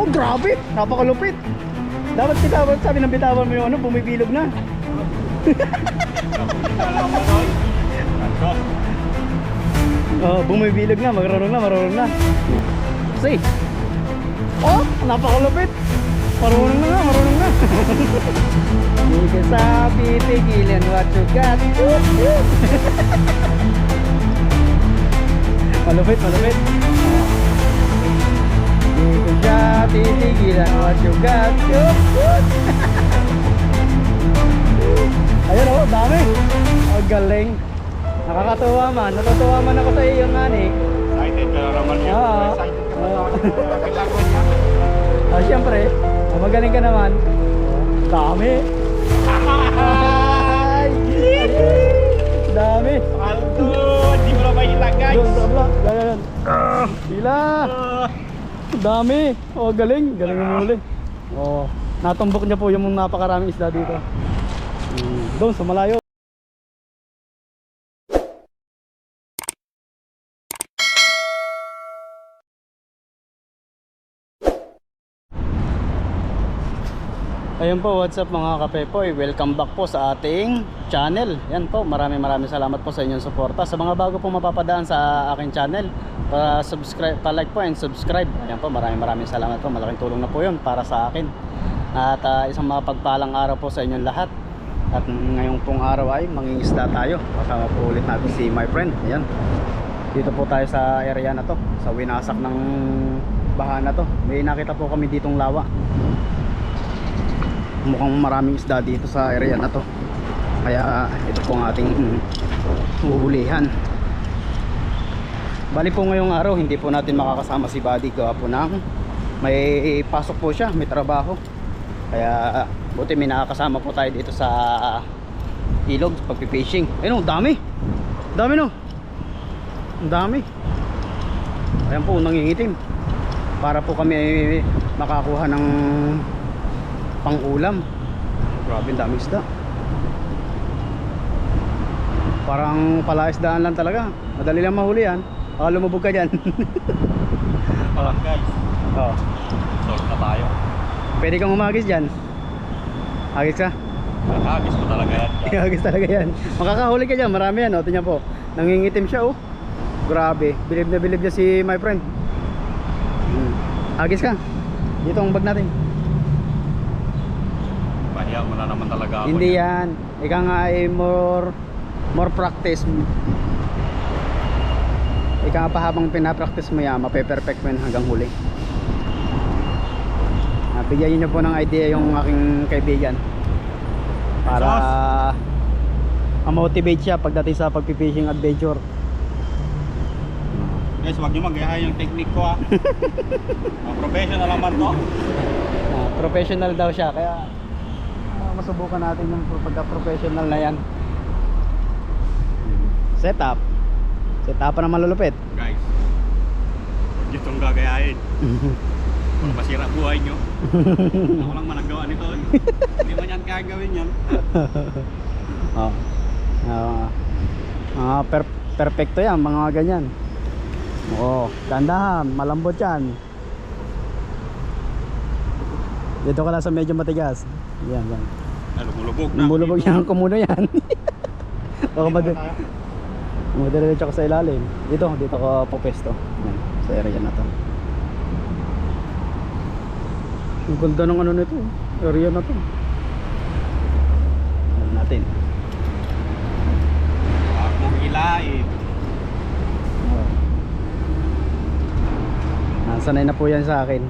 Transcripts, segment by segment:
Oh, grabe. Napakalupit. Dapat bitawan, sabi ng bitawan mo yung ano, bumibilog na. Oh, bumibilog na, marunong na, marunong na. See? Oh, napakalupit. Marunong na nga, marunong na. Hindi ka sabi, tigilan what you got. malupit, malupit. Siya titigilan what you got. Ayun oh, dami. Ang galing. Nakakatuwa man. Natutuwa man ako sa iyo, Nani. Excited ka na naman yun. Oo. Excited ka na naman. Niya. Ah, siyempre, ah, magaling ka naman. Dami. Ay! Dami. Aldo, di mo na mahilang guys. Doon. Yan, yan, yan. Sila. Ah. Dami. Oh, galing. Galing yung muli. Oh, natumbok niya po yung napakaraming isda dito. Hmm, Doon, sa malayo. Ayun po, what's up mga kapepoy? Welcome back po sa ating channel. Yan po, maraming maraming salamat po sa inyong suporta. Sa mga bago po mapapadaan sa aking channel, pa subscribe, pa like po and subscribe. Ayan po, maraming maraming salamat po. Malaking tulong na po 'yun para sa akin. At ah, isang mapagpalang araw po sa inyong lahat. At ngayong pong araw ay mangingisda tayo. Kasama po ulit natin si my friend. Ayan. Dito po tayo sa area na to, sa winasak ng baha na to. May nakita po kami ditong lawa mukhang maraming isda dito sa area na to kaya ito po ang ating huhulihan bali po ngayong araw hindi po natin makakasama si Buddy. Gawa po ng may pasok po siya may trabaho. Kaya buti may nakakasama po tayo dito sa ilog pagpipishing. Ayun oh, dami. Dami no? Ang dami. Ayan po nangingitim. Para po kami makakuha ng pang ulam grabe dami isda. Parang palaisdaan lang talaga. Madali lang mahuli yan baka lumubog ka dyan Parang guys, oh. sort na tayo. pwede kang umagis dyan agis ka Nakagis ko talaga yan. agis talaga yan makakahuli ka dyan marami yan oh. tingnan po nangingitim siya oh grabe bilib na bilib niya si my friend Hmm. agis ka dito ang bag natin Pahiya mo na naman talaga ako. Hindi yan. yan. Ika nga ay more more practice. Ika nga pa habang pinapractice mo yan, mape-perfect mo yan hanggang huli. Ah, bigyan niyo po ng idea yung aking kaibigan. Para ma-motivate siya pagdating sa pagpipishing adventure. Guys, wag niyo magayahan yung technique ko ah. Ang professional naman to. Ah, professional daw siya kaya ah, masubukan natin yung pagka-professional na yan. Setup. Setup pa na malulupit. Guys, huwag niyo itong gagayahin. Kung masira buhay niyo. Ako lang managawa nito. Hindi man yan gagawin yan. oh. Ah, ah, per perfecto yan, mga ganyan. Oo, dandahan, malambot yan. Dito ka lang sa medyo matigas. Yan, yan. Ay, lumulubog na. Lumulubog yan, kumuno yan. Baka mad Madiretso ko sa ilalim. Dito, dito ko pupesto. Yan, sa area na to. Ang ganda ng ano nito. Area na to. Ano natin. Huwag mong hilain. Oh. Ah, sanay na po yan sa akin.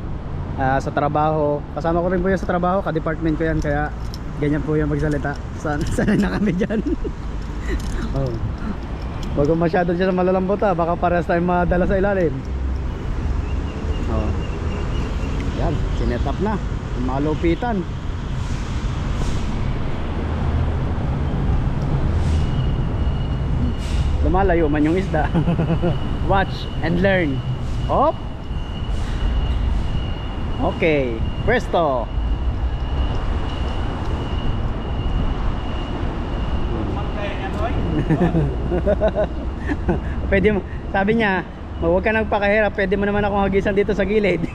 Ah, sa trabaho, kasama ko rin po yan sa trabaho, ka-department ko yan, kaya ganyan po yan magsalita. San sanay na kami dyan. oh. Huwag kang masyado sa malalambot ha, baka parehas tayong madala sa ilalim. Oh. Yan, sinet up na. Yung Mga lupitan. Lumalayo man yung isda. Watch and learn. Hop. Okay. Presto. Man kaya niya to eh. pwede mo, sabi niya, huwag ka nagpakahirap, pwede mo naman akong hagisan dito sa gilid.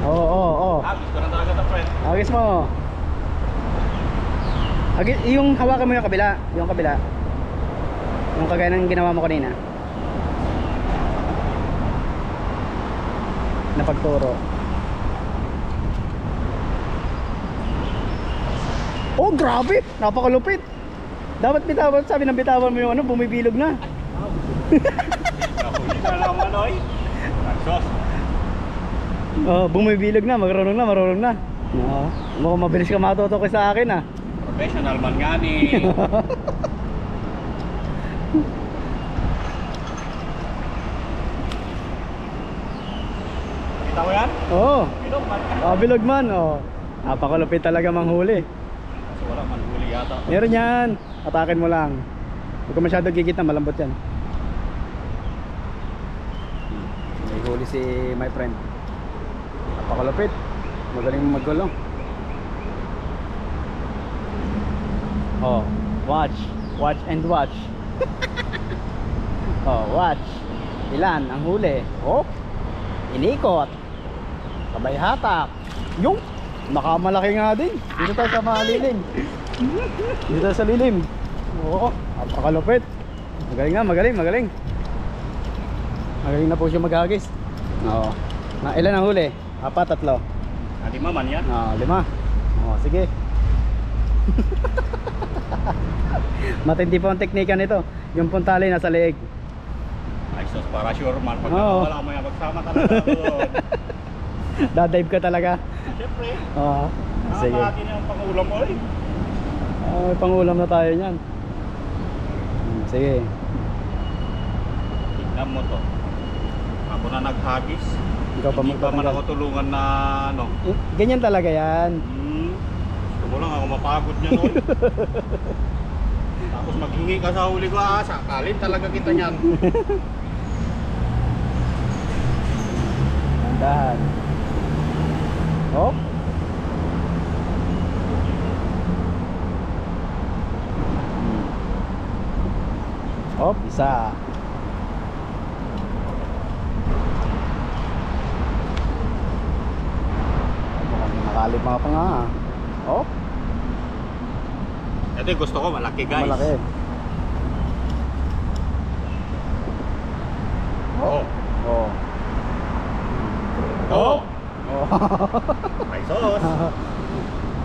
Oh, Oo, oo, oo. gusto na talaga ito, friend. Agis mo. Agis, yung hawakan mo yung kabila. Yung kabila. Yung kagaya ng ginawa mo kanina. Na Oh, grabe! Napakalupit! Dapat bitawan, sabi ng bitawan mo yung ano, bumibilog na. Oh, bumibilog na, marunong na, marunong na. Oo. Mukhang mabilis ka matuto sa akin ah. Professional man nga ni. Kita mo yan? Oo. Ilong man. Oh, bilog man. Oh. Napakalupit talaga manghuli. Kaso wala man huli yata. Meron yan. Atakin mo lang. Huwag ka masyado gigit na malambot yan. May huli si my friend. Napakalupit. Magaling magulong. Oh, watch. Watch and watch. oh, watch. Ilan ang huli? Oh, inikot. Sabay hatak. Yung, nakamalaki nga din. Dito tayo sa malilim. Dito sa lilim. Oo, napakalupit. Magaling nga, magaling, magaling. Magaling na po siya maghagis. Oo. Na, ilan ang huli? Apat, tatlo. Adi maman yan. Ah, lima. Oh, sige. Matindi po ang teknika nito. Yung puntali nasa leeg. Ay sos para sure man. Pag Oo. wala mo yan, magsama talaga doon. Dadive ka talaga. Siyempre. Oo. Sige. Sige. natin yung pangulam mo eh. Ah, may pangulam na tayo niyan. Hmm, Sige. Tignan mo to. Ako na naghagis. Ikaw pa Hindi pa man magtatanggal. ako tulungan na ano. Eh, Ganyan talaga yan. Hmm. Gusto mo lang ako mapagod niya noon. Tapos maghingi ka sa huli ko ah. Sakalin talaga kita niyan. Dahan. Oh. Oh, isa. Mukhang nakalip mga panga. ah. Oh, Ito yung gusto ko malaki guys. malaki. Oo. Oh. Oo. Oh. May sos.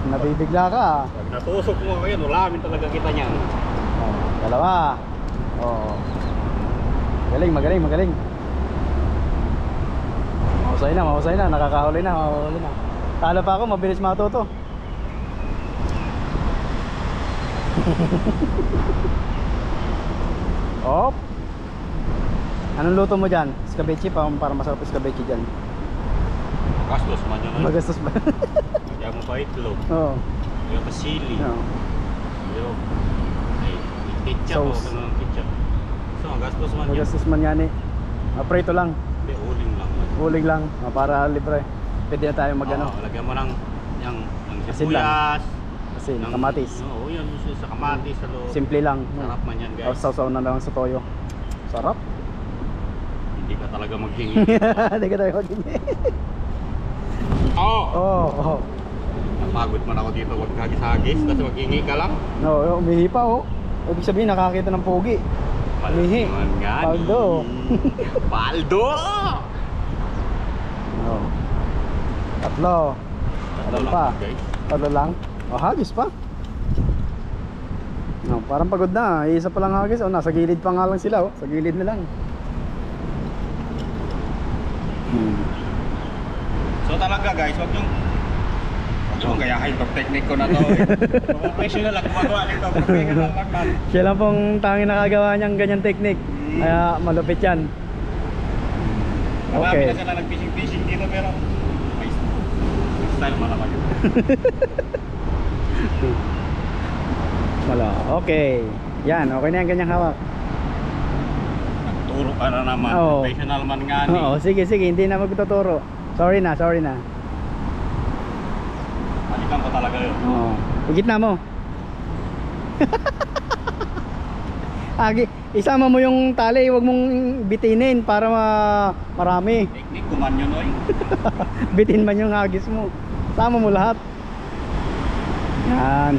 Nabibigla ka. ah. Pag natusok mo ngayon, ulamin talaga kita niyan. Oh, dalawa. Oh. Magaling, magaling, magaling. Mahusay na, mahusay na, nakakahuli na, mahuli na. Talo pa ako, mabilis matuto. Op. Anong luto mo dyan? Scabeche pa, para masarap yung scabeche dyan. Gastos man yun. Magastos ba? Kaya mo pa itlog. Oo. Kaya pa sili. Oo. Ay, ketchup Sauce. Ano ketchup. So, gastos man yun. Magastos man yan eh. Ah, prito lang. Hindi, uling lang man. Huling lang ah, para libre. Pwede na tayo mag ano, Oo, lagyan mo ng yung, yung Asin lang. sibuyas. kasi ng- kamatis. Oo, yan. yung Sa kamatis, sa loob. Simple lang. Sarap man yan, Oh, guys. sausaw na lang sa toyo. Sarap. Hindi ka talaga maghingi. Hindi ka tayo mag-ingi. Oo! Oo, oh, Napagod man ako dito wag hagis-hagis kasi maghingi ka lang. No, oh, umihi pa oh. Ibig sabihin nakakita ng pogi. Umihi. Paldo. Paldo. No. Tatlo. Tatlo Ano lang, pa? guys. Tatlo lang. Oh, hagis pa. No, parang pagod na. Isa pa lang hagis. Oh, nasa gilid pa nga lang sila oh. Sa gilid na lang. Hmm. So talaga guys, wag yung wag yung gayahin yung technique ko na to. eh. Professional lang gumagawa nito. Professional lang man. Siya lang pong tanging nakagawa niyang ganyan technique. Kaya malupit yan. Marami Okay. na sila nag-fishing-fishing dito pero may style man naman yun. Wala. Okay. Yan, okay na yan ganyang hawak. Nagturo ka na naman. Oo. Professional man nga ni. Oo, sige, sige. Hindi na magtuturo. Sorry na, sorry na. Ko talaga yun. Oo. Higit na mo. Agi, isama mo yung tali, wag mong bitinin para ma- marami. Teknik ko man yun, oy. Bitin man yung hagis mo. Sama mo lahat. Yan.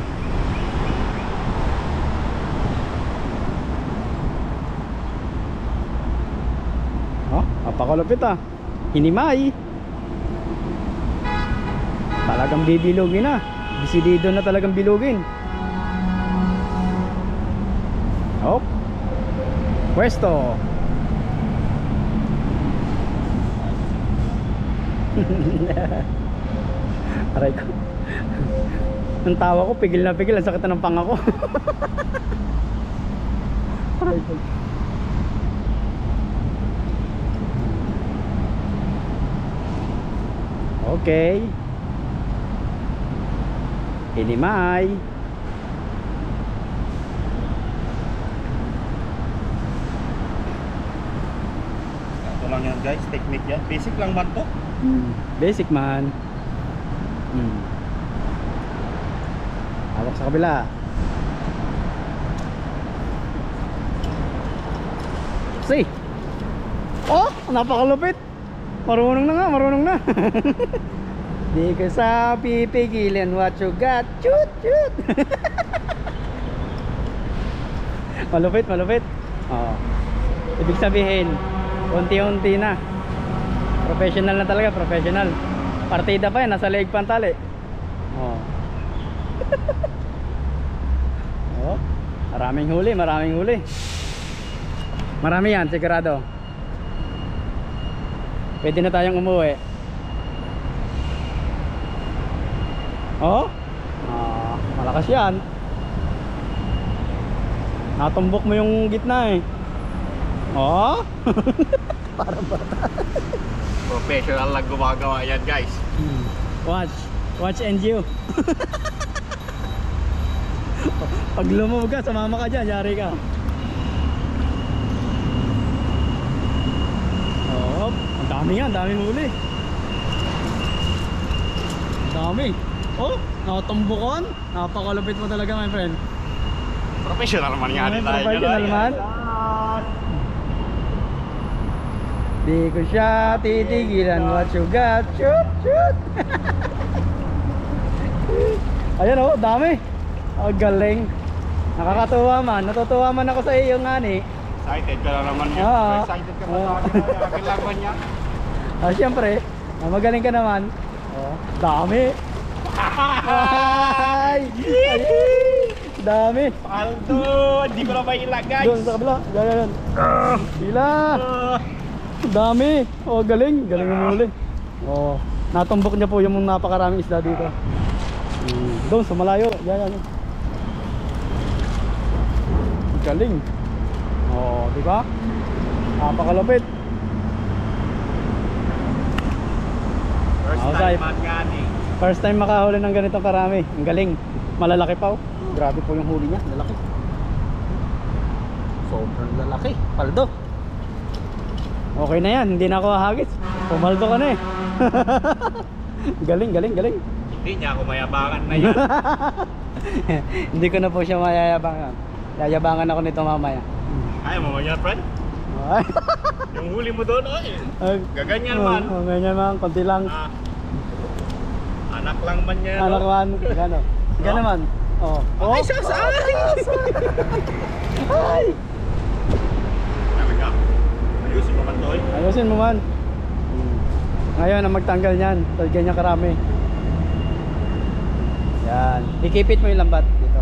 Oh, napakalupit ah. Hinimay. Talagang bibilugin na. Desidido na talagang bilugin. Oh. Pwesto. Aray ko. Ang tawa ko, pigil na pigil. Ang sakit ng panga ko. Aray ko. Okay. Inimay. Ito lang yan guys, technique yan. Basic lang man to. Hmm. Basic man. Hmm. Hawak sa kabila. See? Oh, napakalupit. Marunong na nga, marunong na. Di ka sa pipigilin what you got. Shoot, shoot. malupit, malupit. Oo. Ibig sabihin, unti-unti na. Professional na talaga, professional. Partida pa yan, nasa leeg pa ang tali. Oh. oh. Maraming huli, maraming huli. Marami yan, sigurado. Pwede na tayong umuwi. Oh? Ah, malakas yan. Natumbok mo yung gitna eh. Oh? Professional lang gumagawa yan guys. Watch. Watch and you. Pag lumubog ka, sumama ka dyan, yari ka. Oh, ang dami nga, ang daming huli. Ang dami. Oh, nakatumbukan. Napakalupit mo talaga, my friend. Professional man nga tayo. professional man. Di ko siya titigilan what you got. Shoot, shoot. Ayan oh, dami. Ang galing. Nakakatuwa man. Natutuwa man ako sa iyo nga ni. Excited ka na naman yan. Oo. Excited ka pa sa akin. Akin lang man yan. Ah, siyempre, ah, magaling ka naman. Oh, dami. Ay! Dami. Paldo! Hindi ko na maila guys. Doon sa kabila. Ganyan. Sila. Ah. Dami. Oh, galing. Galing mo muli. Oh, natumbok niya po yung napakaraming isda dito. Mm, doon sa malayo. Yan, yan. Galing. Oh, di ba? Napakalapit. First time nga ni. First time makahuli ng ganitong karami. Ang galing. Malalaki pa oh. Grabe po yung huli niya. Lalaki. Sobrang lalaki. Paldo. Okay na yan. Hindi na ako hagis. Pumaldo ka na eh. galing, galing, galing. Hindi niya ako mayabangan na yan. Hindi ko na po siya mayayabangan. Yayabangan ako nito mamaya. Ayaw mo man yan, friend? Ay. Yung huli mo doon. Ay. Gaganyan man. oh, ganyan man. Konti lang. Ah, anak lang man yan. Anak oh. man. Gano. Gano man. Oh. Ay, sus! Ay! Ay. Talaga. Ayusin mo man to, oy. Ayusin mo man. Ngayon ang magtanggal niyan. So, ganyan karami. Yan. Ikipit mo yung lambat dito.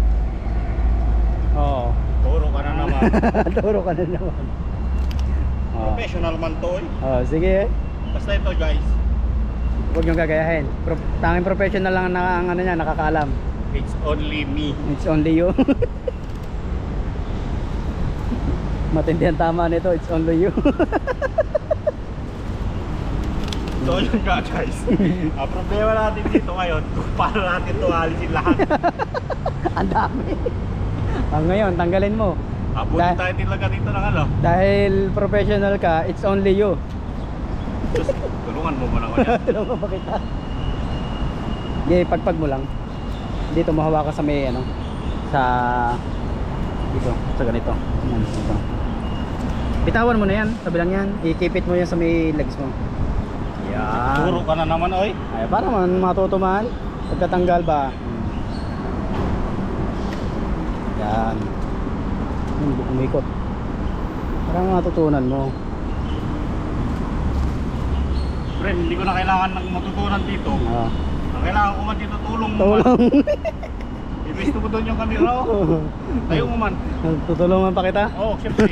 Oo. Turo ka na naman. Turo ka na naman. Oo. Professional man to, oy. Oh, sige. Basta ito, guys. Huwag niyong gagayahin. Pro tanging professional lang ang, ang ano niya, nakakaalam. It's only me. It's only you. Matindi ang tama nito. It's only you. So yun nga guys. Ang problema natin dito ngayon, kung paano natin ito alisin lahat. ang dami. Ang ngayon, tanggalin mo. Abutin tayo talaga dito ng ano. Dahil professional ka, it's only you. Just, tulungan mo muna ako yan. Tulungan mo kita. Sige, pagpag mo lang. Dito mahawa ka sa may ano, sa Dito, sa ganito. Dito. Bitawan mo na yan, sabi lang yan. Ikipit mo yan sa may legs mo. Yan. Turo ka na naman oy. Ay, para man matutuman. Pagkatanggal ba? Yan. Yung umikot. Parang matutunan mo. Pre, hindi ko na kailangan ng matutunan dito. Ah. Ang kailangan ko man dito tulong mo man. Tulong. Ibesto ko doon yung kamera oh. Tayo mo man. Tutulungan pa kita. Oo, oh, siyempre.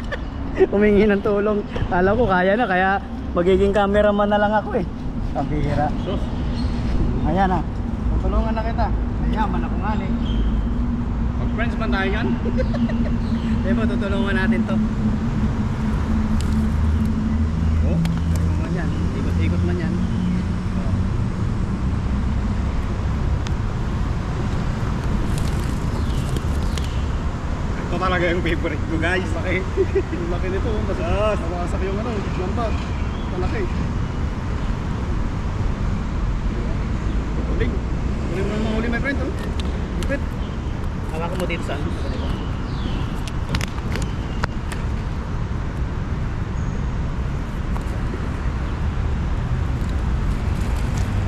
Humingi ng tulong. Alam ko kaya na kaya magiging cameraman na lang ako eh. Bihira. Sus. Ayan na. Tutulungan na kita. Mayaman ako nga eh. Mag-friends man tayo yan. Diba, tutulungan natin to. Oh. Tulungan yan. Ikot-ikot man yan. Ito talaga yung favorite ko guys. Laki. Ang laki nito. Mas Sus. nawasak yung ano, lambat. Malaki. Huling. Huling mo naman huli my friend. Oh. Lupit. Hawakan mo dito sa ano. sa ganito.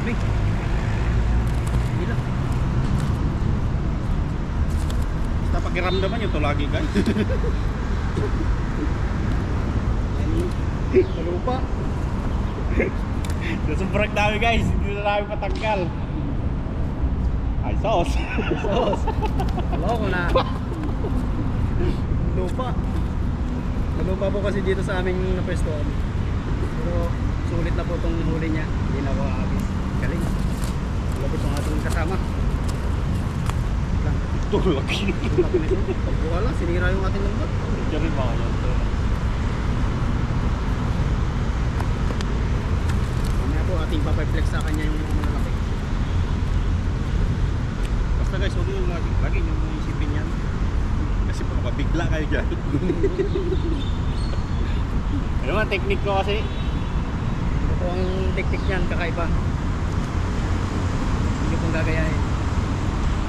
Huling. Hindi lang. Basta pakiramdaman nyo to lagi guys. Malupa. Nasubrag dami guys. Hindi na namin patanggal. Ay, sauce. Sos. Loko na. Lupa. Malupa po kasi dito sa aming napwestuhan. Pero sulit na po itong huli niya. Hindi na ako aagis. Galing. Labot ang ating kasama. Lang. Tulog. Laki nito. Pagbuka lang, sinira yung ating lambat. Diyan rin mga yan. Mamaya po ating papay-flex sa kanya yung mga malalaki. Basta guys, huwag yung lagi, lagi nyo isipin yan. Kasi baka mabigla kayo dyan. ano man, technique ko kasi. Ito ang teknik niyan, kakaiba. Hindi pong gagayahin.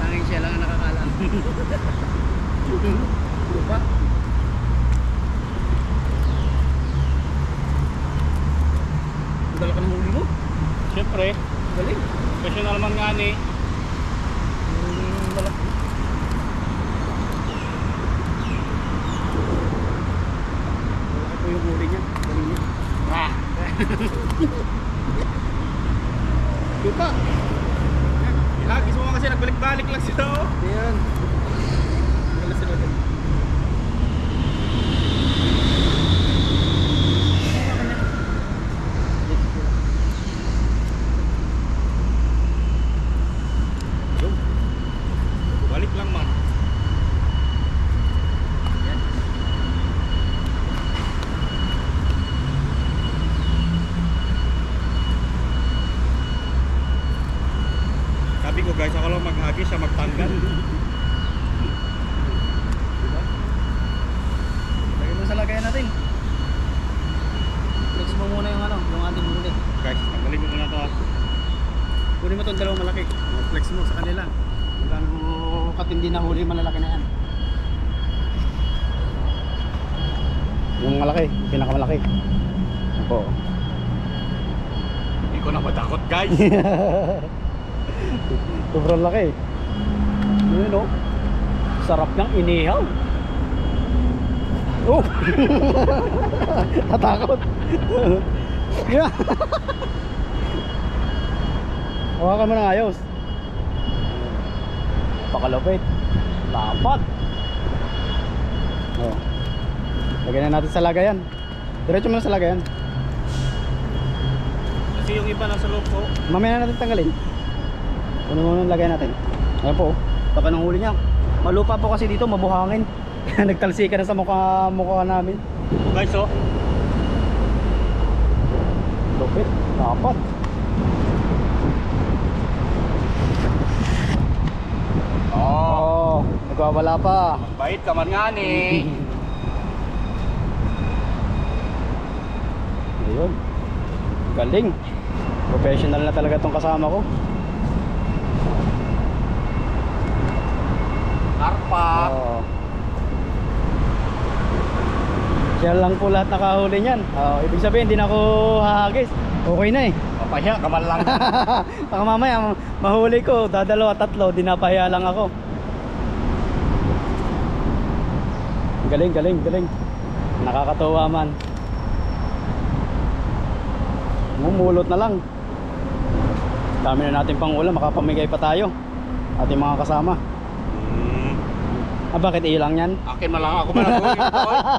Tanging siya lang ang nakakala. Lupa. Dala ka ng huli mo. Siyempre, Galing. professional man nga ni. Mm, malaki. Malaki po yung huli niya. Galing niya. Ah! Lupa. Ihagis mo nga kasi nagbalik-balik lang sila oh. Ayan. Galing sila doon. Yung. Balik lang man. Ayan. Sabi ko guys, ako lang maghagis siya magtanggal. Diba? Lagyan mo sa lagayan natin. Flex mo muna yung ano, yung ating huli. guys, tanggalin mo muna to ah. Kunin mo itong dalawang malaki. Flex mo sa kanila. Kung gaano katindi na huli, malalaki na yan. Yung malaki, pinakamalaki. Opo. Hindi ko na matakot guys. Sobrang laki. Yun o. Sarap niyang inihaw. Oh! Tatakot. yeah. Hawakan mo ng ayos. Pakalapit. Lapat. Oh. Lagyan na natin sa lagayan. Diretso mo na sa lagayan. Kasi yung iba nasa loob ko. Mamaya na natin tanggalin. Kunin mo na lagay natin. Ayan po. oh. Baka nang huli niya. Malupa po kasi dito, mabuhangin. Nagtalsika na sa mukha, mukha namin. Guys oh. Lupit. Dapat. Oh. Oh, nagwawala pa. Bait ka man nga ni. Ayun. Galing. Professional na talaga tong kasama ko. Karpa. Oh. Yan lang po lahat nakahuli niyan. Oh, ibig sabihin, hindi na ako hahagis. Okay na eh. Papahiya, kamal lang. Baka mamaya mahuli ko, dadalawa, tatlo, dinapahiya lang ako. Galing, galing, galing. Nakakatuwa man. Mumulot na lang. Dami na natin pang ulam, makapamigay pa tayo. Ating mga kasama. Hmm, Ah, bakit ilang yan? akin na lang ako oy.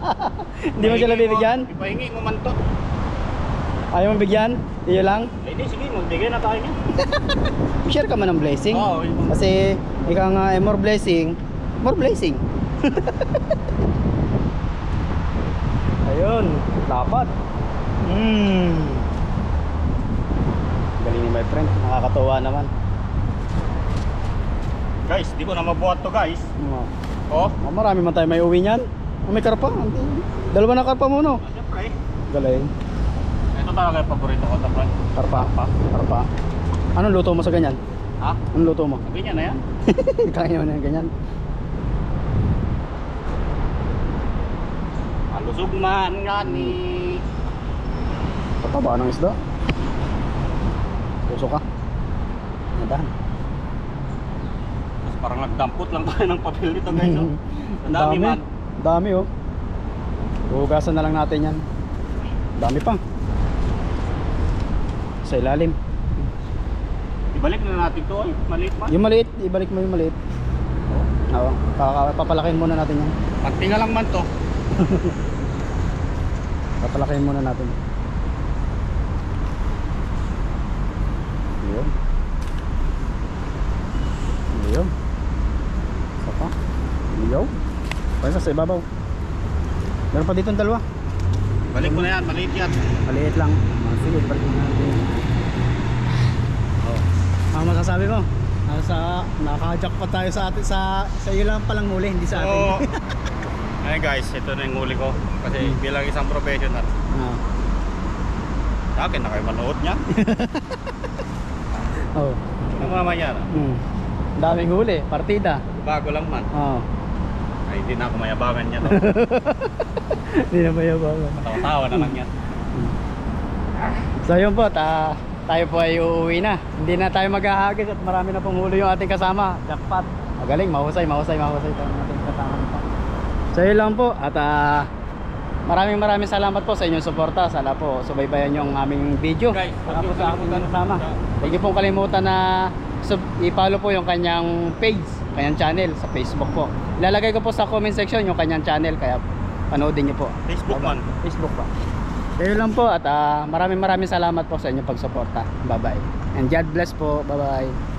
Hindi mo sila bibigyan? Ipahingi mo man to. Ayaw mo bigyan? Iyo lang? Eh di, sige, magbigay na tayo niya. Share ka man ng blessing. Yun. Kasi ikaw nga eh, more blessing, more blessing. Ayun, dapat. Mm. Friend, nakakatuwa naman. Guys, di ko na mabuhat to guys. Oh, Oh, oh, marami man tayo may uwi niyan. Oh, may karpa. Dalawa na karpa mo no. ah, syempre. Galing. Ito talaga yung paborito ko, Tapran. Karpa. Karpa. Anong luto mo sa ganyan? Ha? Anong luto mo? Ganyan na yan. Kaya mo na yung ganyan. Malusog man nga ni... Pataba ng isda. Puso ka. Nadahan. Tapos parang nagdampot lang tayo ng papel dito guys. Oh. Ang dami man. Dami oh. Hugasan na lang natin yan. Dami pa. Sa ilalim. Ibalik na natin to. Ay, maliit man. Yung maliit, ibalik mo yung maliit. Oo. kaka- Papalakihin muna natin yan. Pagtinga lang man to. Papalakihin muna natin. Yun. Isa pa. Yun. Pwesa sa ibabaw. Meron pa dito ang dalawa. Balik mo na yan, maliit yan. Maliit lang. Ah, sige, balik mo natin. Oh. Ano masasabi mo? Nasa naka-jackpot tayo sa atin sa sa iyo lang palang huli, hindi sa atin. So, ayun guys, ito na yung huli ko. Kasi Hmm. bilang isang professional, Ah. sa akin na kayo manood niya. Oh. Ano mamaya na? Hmm. Daming huli, partida. Bago lang man. Oh. Ay, hindi na ako mayabangan niya. No? Hindi na mayabangan. Matawa-tawa na lang yan. So yun po, ta tayo po ay uuwi na. Hindi na tayo maghahagis at marami na pong huli yung ating kasama. Jackpot. Magaling, mahusay, mahusay, mahusay ang ating kasama nito. So yun lang po at ah, maraming maraming salamat po sa inyong suporta. Sana po subaybayan yung aming video. Guys, Saka po sa aking kasama. Huwag niyo pong kalimutan na i-follow po yung kanyang page, kanyang channel sa Facebook po. Ilalagay ko po sa comment section yung kanyang channel kaya panoodin niyo po. Facebook man. Facebook pa. Kayo lang po at ah, maraming maraming salamat po sa inyong pagsuporta. Bye bye. And God bless po. Bye bye.